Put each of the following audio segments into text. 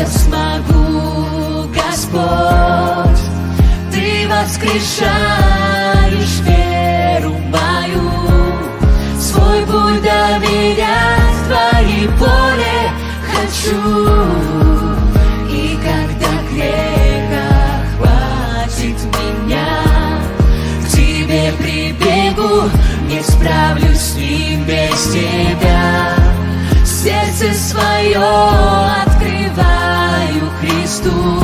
победить все смогу, Господь. Ты воскрешаешь веру мою, свой путь доверять твоей воле хочу. И когда греха хватит меня, к тебе прибегу, не справлюсь с ним без тебя. Сердце свое tudo.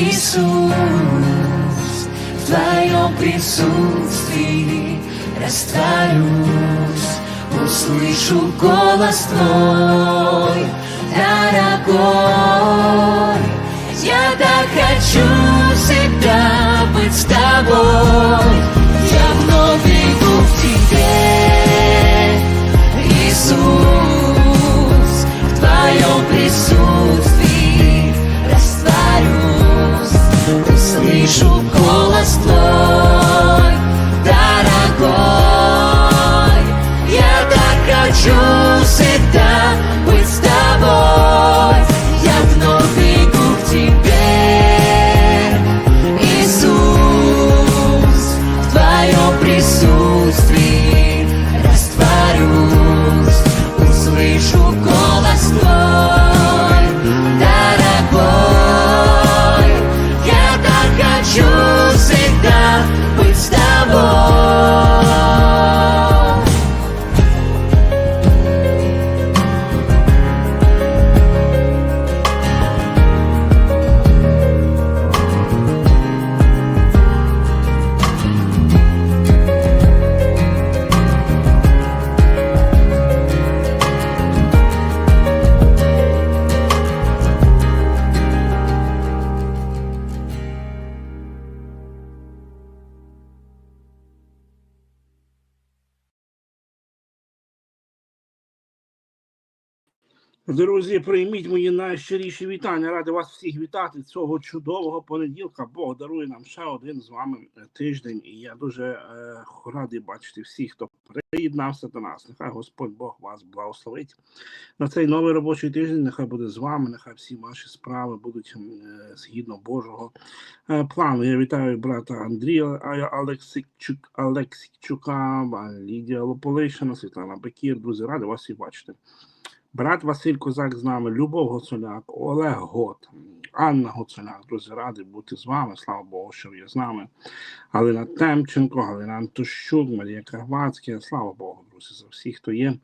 Иисус, в твоем присутствии растворюсь, услышу голос твой, дорогой. Я так хочу всегда быть с тобой, я вновь бегу к тебе, Иисус, Друзі, прийміть мої найщиріші вітання. Ради вас всіх вітати цього чудового понеділка. Бог дарує нам ще один з вами е, тиждень. І я дуже е, радий бачити всіх, хто приєднався до нас. Нехай Господь Бог вас благословить на цей новий робочий тиждень. Нехай буде з вами. Нехай всі ваші справи будуть е, згідно Божого е, плану. Я вітаю брата Андрія Алексійчук, Алексійчука, Лідія Лополишина, Світлана Бекір. Друзі, радий вас всіх бачити. Брат Василь Козак з нами, Любов Гоцуляк, Олег Гот, Анна Гоцуляк. Друзі, радий бути з вами. Слава Богу, що ви з нами. Галина Темченко, Галина Антощук, Марія Карвацька. Слава Богу, друзі, за всіх, хто є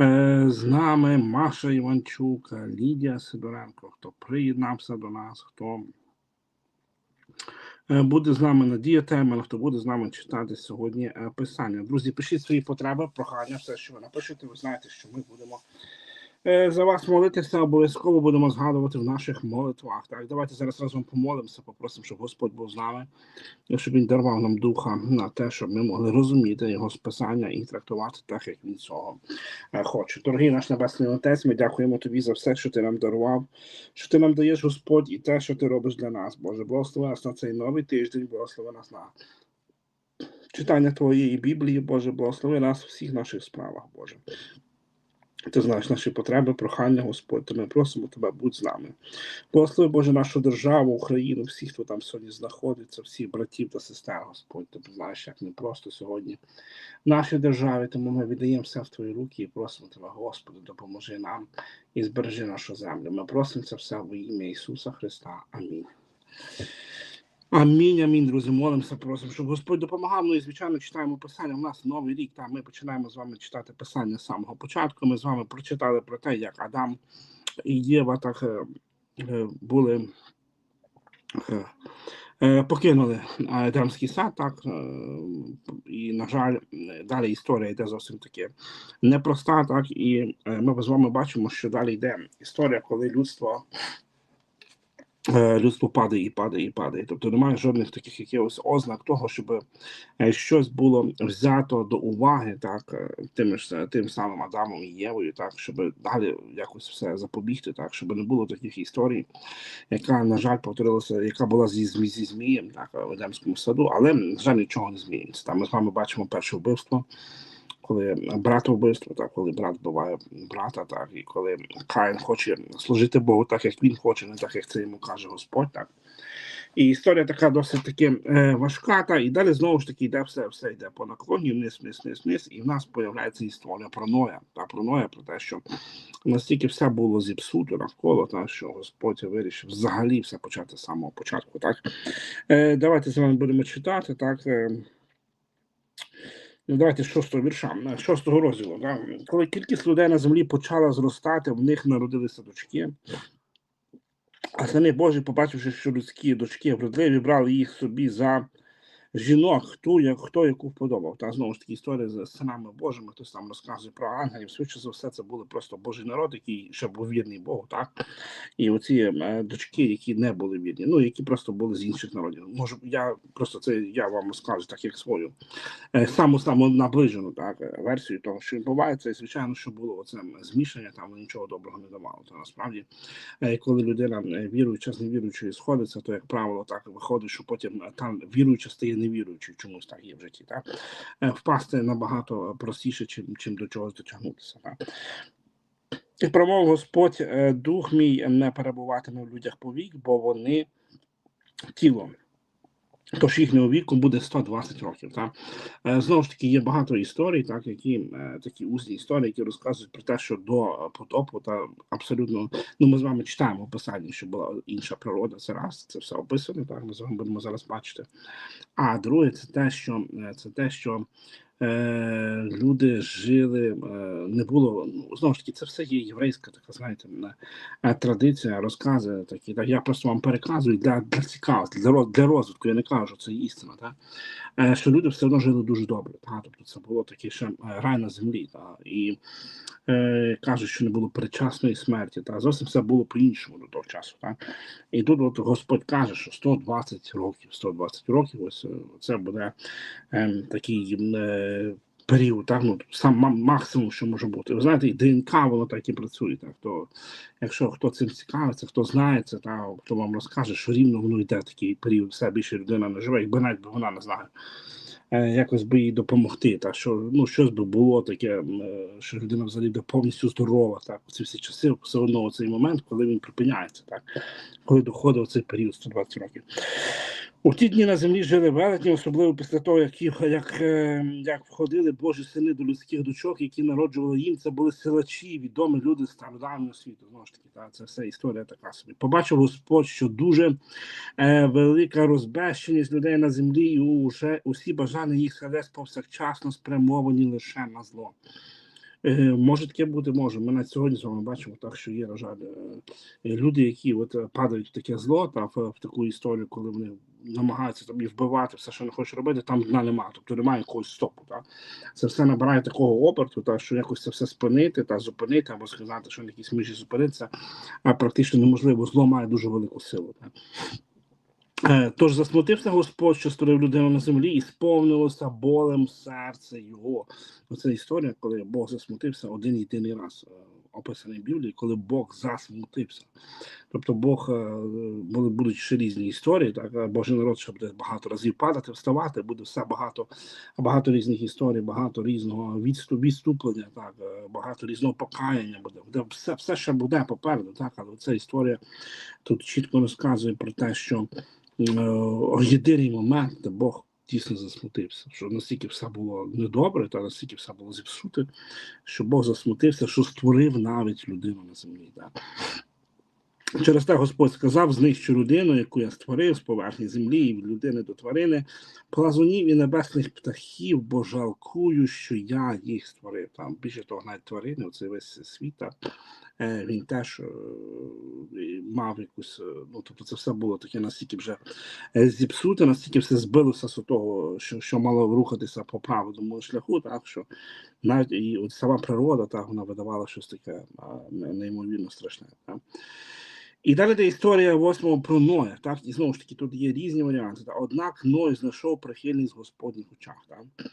е, з нами. Маша Іванчук, Лідія Сидоренко, хто приєднався до нас, хто е, буде з нами Надія Темел, хто буде з нами читати сьогодні е, писання. Друзі, пишіть свої потреби, прохання, все, що ви напишете. Ви знаєте, що ми будемо за вас молитися, обов'язково будемо згадувати в наших молитвах. Так, давайте зараз разом помолимося, попросимо, щоб Господь був з нами, і щоб він дарував нам духа на те, щоб ми могли розуміти його списання і трактувати так, як він цього е, хоче. Дорогий наш небесний отець, ми дякуємо тобі за все, що ти нам дарував, що ти нам даєш Господь, і те, що ти робиш для нас. Боже, благослови нас на цей новий тиждень, благослови нас на читання твоєї Біблії, Боже, благослови нас у всіх наших справах, Боже. Ти знаєш наші потреби, прохання, Господь, то ми просимо тебе, будь з нами. Благослови, Боже, нашу державу, Україну, всіх, хто там сьогодні знаходиться, всіх братів та сестер, Господь, ти знаєш, як непросто сьогодні в нашій державі, тому ми віддаємо все в твої руки і просимо тебе, Господи, допоможи нам і збережи нашу землю. Ми просимо це все в ім'я Ісуса Христа. Амінь. Амінь, амінь, друзі, молимося, просимо, щоб Господь допомагав. Ну і звичайно читаємо писання. У нас новий рік. Там ми починаємо з вами читати писання з самого початку. Ми з вами прочитали про те, як Адам і Єва так е, е, були е, покинули Едемський сад, так і на жаль, далі історія йде зовсім таки непроста. Так і ми з вами бачимо, що далі йде історія, коли людство людство падає і падає і падає. Тобто немає жодних таких якихось ознак того, щоб е, щось було взято до уваги, так е, тим ж тим самим Адамом і Євою, так щоб далі якось все запобігти, так щоб не було таких історій, яка на жаль повторилася, яка була зі змі зі змієм, так в Едемському саду, але на жаль нічого не змінюється. Там ми з вами бачимо перше вбивство. Коли брата вбивство, так коли брат вбиває брата, так і коли Каїн хоче служити Богу так, як він хоче, не так, як це йому каже Господь, так. І історія така досить таки е, важка, та і далі знову ж таки йде все, все йде по наклоні, вниз, вниз, вниз, вниз, і в нас появляється історія про Ноя, та про Ноя, про те, що настільки все було зіпсуто навколо, та що Господь вирішив взагалі все почати з самого початку. Так е, давайте з вами будемо читати, так. Е, давайте з шостого вірша, шостого розділу. Да? Коли кількість людей на землі почала зростати, в них народилися дочки. А сини Божі, побачивши, що людські дочки вродливі, брали їх собі за жінок, хто, як, хто яку вподобав. Та знову ж таки історія з синами Божими, хтось там розказує про ангелів. Швидше за все, це були просто Божий народ, який ще був вірний Богу, так? І оці е, дочки, які не були вірні, ну які просто були з інших народів. Може, я просто це я вам розкажу, так як свою е, саму саму наближену так е, версію того, що відбувається, і звичайно, що було оце змішання, там нічого доброго не давало. То насправді, коли людина віруюча з невіруючою сходиться, то як правило так виходить, що потім там віруюча стає невіруючою, чомусь так є в житті. Так Е, впасти набагато простіше, чим, чим до чогось дотягнутися. Так? І промов Господь, е, дух мій не перебуватиме в людях повік, бо вони тіло. Тож їхнього віку буде 120 років. Так? Е, Знову ж таки, є багато історій, так, які е, такі усні історії, які розказують про те, що до е, потопу та абсолютно ну ми з вами читаємо в писанні, що була інша природа. Це раз, це все описано. Так, ми з вами будемо зараз бачити. А друге, це те, що це те, що е, люди жили, е, не було ну знову ж таки, це все є єврейська, така знаєте, е, традиція, розкази такі. Так я просто вам переказую для, для цікавості, для, для розвитку. Я не кажу, що це істина, так? Е, що люди все одно жили дуже добре. Та? Тобто це було таке ще е, рай на землі. Та? І е, кажуть, що не було передчасної смерті. Та? Зовсім все було по-іншому до того часу. Та? І тут от Господь каже, що 120 років, 120 років, ось е, це буде е, такий. Е, Період, так, ну, сам максимум, що може бути. Ви знаєте, і ДНК воно так і працює. Так, то, якщо хто цим цікавиться, хто знає це, та, хто вам розкаже, що рівно воно йде такий період, все більше людина не живе, якби навіть вона не знає, е, якось би їй допомогти. Так, що ну, щось би було таке, е, що людина взагалі буде повністю здорова. Так, у ці всі часи, все одно цей момент, коли він припиняється, так, коли доходить цей період 120 років. У ті дні на землі жили велетні, особливо після того, як, як, е, як входили Божі сини до людських дочок, які народжували їм. Це були силачі, відомі люди стародавнього світу. Знову ж таки, та, це все історія така собі. Побачив Господь, що дуже е, велика розбещеність людей на землі, і уже усі бажання їх сердець повсякчасно спрямовані лише на зло. Е, Може таке бути, може. Ми навіть сьогодні з вами бачимо так, що є, на жаль, е, люди, які от е, падають в таке зло, та в, в таку історію, коли вони намагаються там і вбивати все, що не хочуть робити, там дна немає, тобто немає якогось стопу. Та? Це все набирає такого оберту, та, що якось це все спинити та зупинити, або сказати, що на якійсь межі зупиниться, а практично неможливо. Зло має дуже велику силу. Та? Е, Тож засмутився Господь, що створив людину на землі, і сповнилося болем серце його. Оце історія, коли Бог засмутився один єдиний раз, е, описаний в Біблії, коли Бог засмутився. Тобто Бог е, будуть ще різні історії, так Божий народ ще буде багато разів падати, вставати, буде все багато, багато різних історій, багато різного відступ, відступлення, так багато різного покаяння буде. буде все, все ще буде попереду, так, але ця історія тут чітко розказує про те, що єдиний момент, де Бог дійсно засмутився, що настільки все було недобре, та настільки все було зіпсуте, що Бог засмутився, що створив навіть людину на землі. Так. Через те Господь сказав: знищу людину, яку я створив з поверхні землі, і від людини до тварини, плазунів і небесних птахів, бо жалкую, що я їх створив. Там більше того, навіть тварини, оцей весь світ, е, він теж е, мав якусь, е, ну тобто це все було таке настільки вже зіпсуте, настільки все збилося з того, що, що мало рухатися по правильному шляху, так що навіть і от сама природа, так, вона видавала щось таке неймовірно страшне. Так. І далі йде історія восьмого про Ноя. Так? І знову ж таки, тут є різні варіанти. Так? Однак Ной знайшов прихильність в Господніх очах. Так?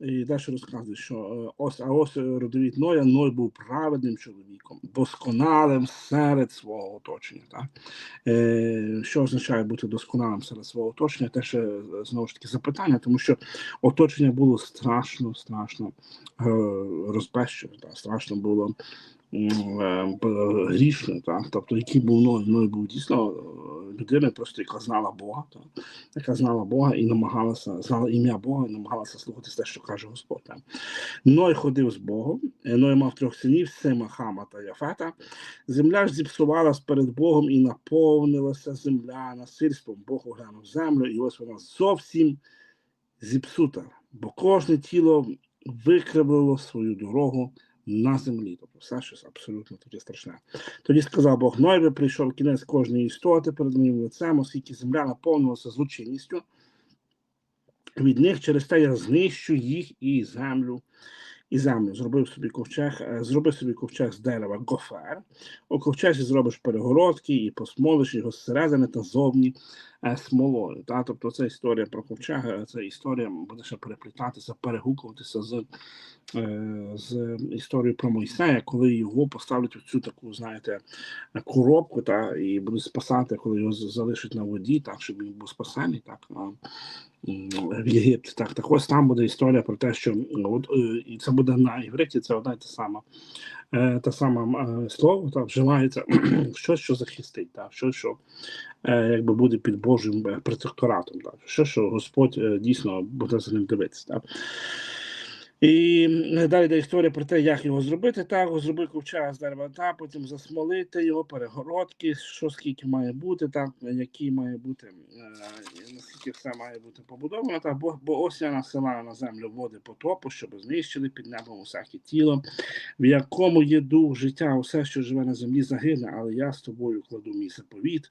І далі розказує, що е, ось, а ось е, родовід Ноя, Ной був праведним чоловіком, досконалим серед свого оточення. Так? Е, що означає бути досконалим серед свого оточення? Теж е, знову ж таки запитання, тому що оточення було страшно, страшно е, розбещене, страшно було грішне, так? тобто який був Ной, Ной був дійсно е, людиною, просто яка знала Бога, так? яка знала Бога і намагалася, знала ім'я Бога і намагалася слухати те, що каже Господь. Так? Ной ходив з Богом, е, Ной мав трьох синів, Сима, Хама та Яфета. Земля ж зіпсувалась перед Богом і наповнилася земля насильством. Бог оглянув землю, і ось вона зовсім зіпсута, бо кожне тіло викривило свою дорогу на землі. Тобто все щось абсолютно таке страшне. Тоді сказав Бог, Нойве, прийшов кінець кожної істоти перед моїм лицем, оскільки земля наповнилася злочинністю. Від них через те я знищу їх і землю. І землю зробив собі ковчег, е, зроби собі ковчег з дерева гофер. У ковчезі зробиш перегородки і посмолиш його зсередини та зовні е, смолою. Та? Тобто це історія про ковчег, е, це історія буде ще переплітатися, перегукуватися з, з історією про Мойсея, коли його поставлять в цю таку, знаєте, коробку та, і будуть спасати, коли його залишать на воді, так, щоб він був спасений. Так, в Єгипті. Так, так ось там буде історія про те, що от, і це буде на івриті, це одна і та сама, е, та сама е, слово, так, вживається щось, що захистить, та, щось, що е, якби буде під Божим протекторатом, так, що, що Господь дійсно буде за ним дивитися. Так. І далі йде історія про те, як його зробити. Так, зробив ковчег з дерева, та потім засмолити його, перегородки, що скільки має бути, так, які має бути, е, наскільки все має бути побудовано. Так, бо, бо ось я насилаю на землю води потопу, щоб знищили під небом усяке тіло, в якому є дух життя, усе, що живе на землі, загине, але я з тобою кладу мій заповіт.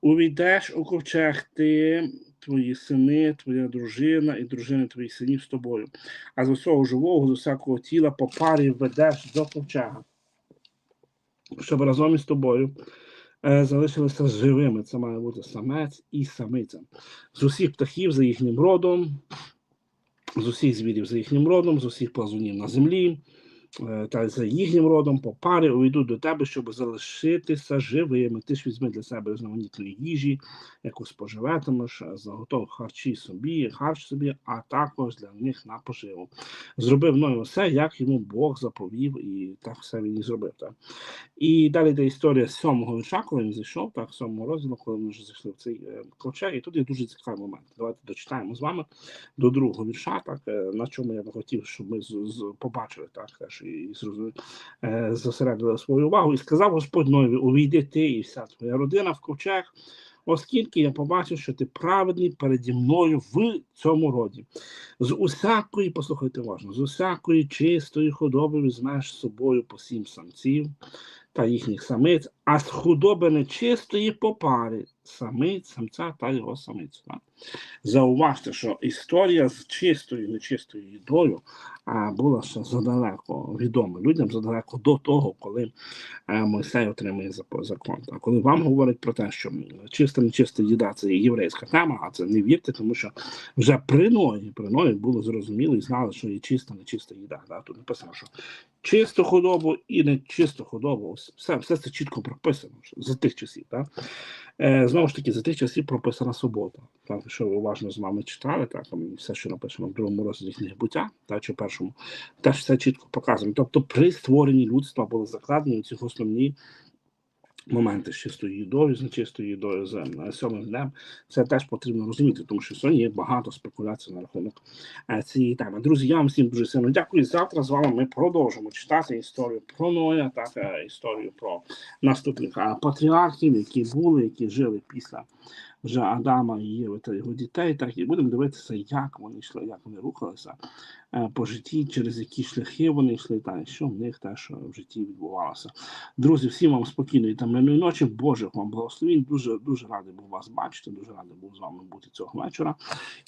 Увійдеш у ковчег ти, твої сини, твоя дружина і дружини твоїх синів з тобою а з усього живого, з усякого тіла по парі ведеш до ковчега, щоб разом із тобою е, залишилися живими. Це має бути самець і самиця. З усіх птахів за їхнім родом, з усіх звірів за їхнім родом, з усіх плазунів на землі, та за їхнім родом по парі увійдуть до тебе, щоб залишитися живими. Ти ж візьми для себе різноманітної їжі, яку споживатимеш, е, заготов харчі собі, харч собі, а також для них на поживу. Зробив мною все, як йому Бог заповів, і так все він і зробив. Так. І далі йде історія сьомого вірша, коли він зайшов, так, сьомого розділу, коли ми вже зайшли в цей е, ковчег, і тут є дуже цікавий момент. Давайте дочитаємо з вами до другого вірша, так, е, на чому я би хотів, щоб ми побачили, так, теж і, е, зосередили свою увагу. І сказав Господь Ноєві, увійди ти і вся твоя родина в ковчег, оскільки я побачив, що ти праведний переді мною в цьому роді. З усякої, послухайте уважно, з усякої чистої худоби візьмеш з собою по сім самців та їхніх самиць, а з худоби нечистої по парі самиць, самця та його самицю. Так? Зауважте, що історія з чистою і нечистою їдою а, була ще задалеко відома людям задалеко до того, коли е, Мойсей отримує закон. А коли вам говорять про те, що чиста нечиста їда це єврейська тема, а це не вірте, тому що вже при Ної, при Ної було зрозуміло і знали, що є чиста нечиста їда. Да? Тут написано, що чисту худобу і нечисту худобу, все, все це чітко прописано за тих часів. Так? Е, знову ж таки, за тих часів прописана субота. Так, що ви уважно з вами читали, так, все, що написано в другому розділі книги буття, так? чи в першому, теж все чітко показано. Тобто, при створенні людства були закладені ці основні моменти з чистою їдою, з нечистою їдою, з е, сьомим днем. Це теж потрібно розуміти, тому що сьогодні є багато спекуляцій на рахунок е, цієї теми. Друзі, я вам всім дуже сильно дякую. Завтра з вами ми продовжимо читати історію про Ноя, так, історію про наступних е, патріархів, які були, які жили після вже Адама і Єви та його дітей. Так і будемо дивитися, як вони йшли, як вони рухалися е, по житті, через які шляхи вони йшли, та що в них теж в житті відбувалося. Друзі, всім вам спокійної та мирної ночі. Божих вам благословень. Дуже дуже радий був вас бачити. Дуже радий був з вами бути цього вечора.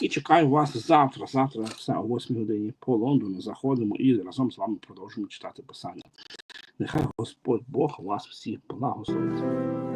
І чекаю вас завтра. Завтра все о 8 годині по Лондону. Заходимо і разом з вами продовжимо читати писання. Нехай Господь Бог вас всіх благословить.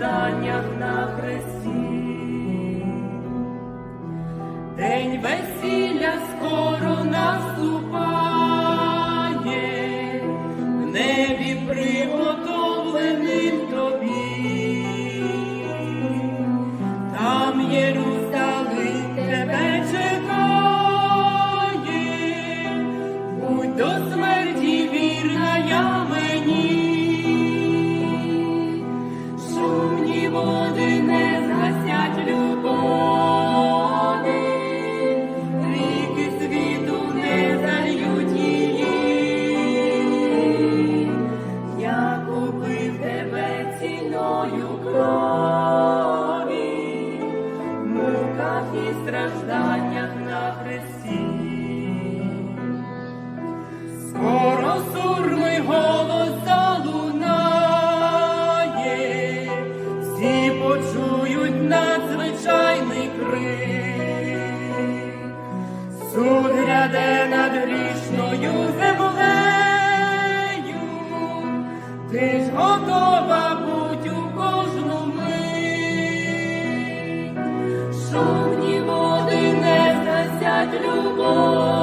Стражданнях на хресті. День весілля скоро наступає, agora.